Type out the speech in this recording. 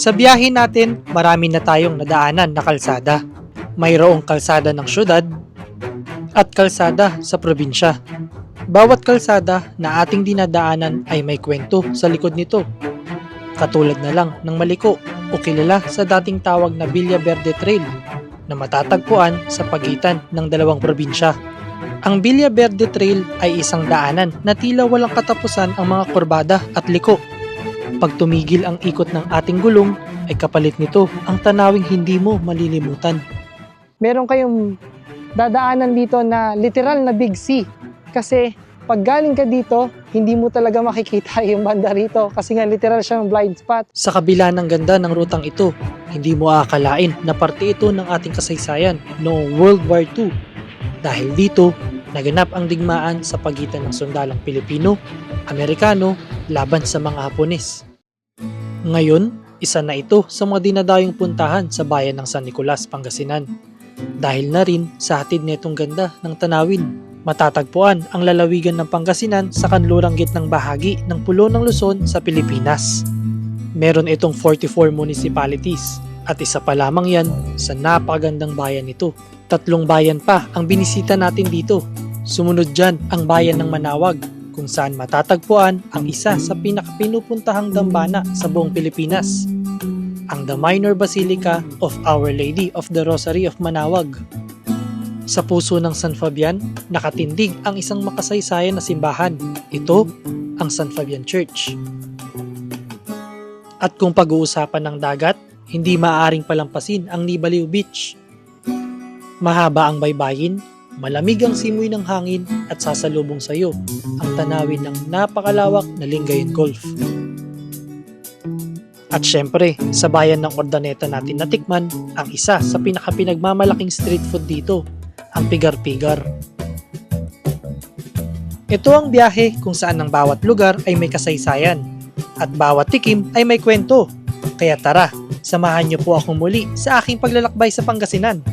Sa biyahe natin, marami na tayong nadaanan na kalsada. Mayroong kalsada ng syudad at kalsada sa probinsya. Bawat kalsada na ating dinadaanan ay may kwento sa likod nito. Katulad na lang ng Maliko o kilala sa dating tawag na Villa Verde Trail na matatagpuan sa pagitan ng dalawang probinsya. Ang Villa Verde Trail ay isang daanan na tila walang katapusan ang mga kurbada at liko. Pag tumigil ang ikot ng ating gulong, ay kapalit nito ang tanawing hindi mo malilimutan. meron kayong dadaanan dito na literal na Big C. Kasi pag galing ka dito, hindi mo talaga makikita yung banda rito kasi nga literal siyang blind spot. Sa kabila ng ganda ng rutang ito, hindi mo aakalain na parte ito ng ating kasaysayan noong World War II. Dahil dito, naganap ang digmaan sa pagitan ng sundalong Pilipino, Amerikano, laban sa mga Hapones. Ngayon, isa na ito sa mga dinadayong puntahan sa bayan ng San Nicolas, Pangasinan. Dahil na rin sa hatid nitong ganda ng tanawin. Matatagpuan ang lalawigan ng Pangasinan sa kanlurang gitnang bahagi ng Pulo ng Luzon sa Pilipinas. Meron itong 44 municipalities at isa pa lamang yan sa napakagandang bayan nito. Tatlong bayan pa ang binisita natin dito. Sumunod dyan ang bayan ng Manawag kung saan matatagpuan ang isa sa pinakapinupuntahang dambana sa buong Pilipinas, ang The Minor Basilica of Our Lady of the Rosary of Manawag. Sa puso ng San Fabian, nakatindig ang isang makasaysayan na simbahan. Ito ang San Fabian Church. At kung pag-uusapan ng dagat, hindi maaaring palampasin ang Nibaliw Beach. Mahaba ang baybayin, malamig ang simoy ng hangin at sasalubong sa iyo ang tanawin ng napakalawak na Lingayen Golf. At syempre, sa bayan ng Ordaneta natin natikman ang isa sa pinakapinagmamalaking street food dito, ang Pigar-Pigar. Ito ang biyahe kung saan ang bawat lugar ay may kasaysayan at bawat tikim ay may kwento. Kaya tara, samahan niyo po ako muli sa aking paglalakbay sa Pangasinan.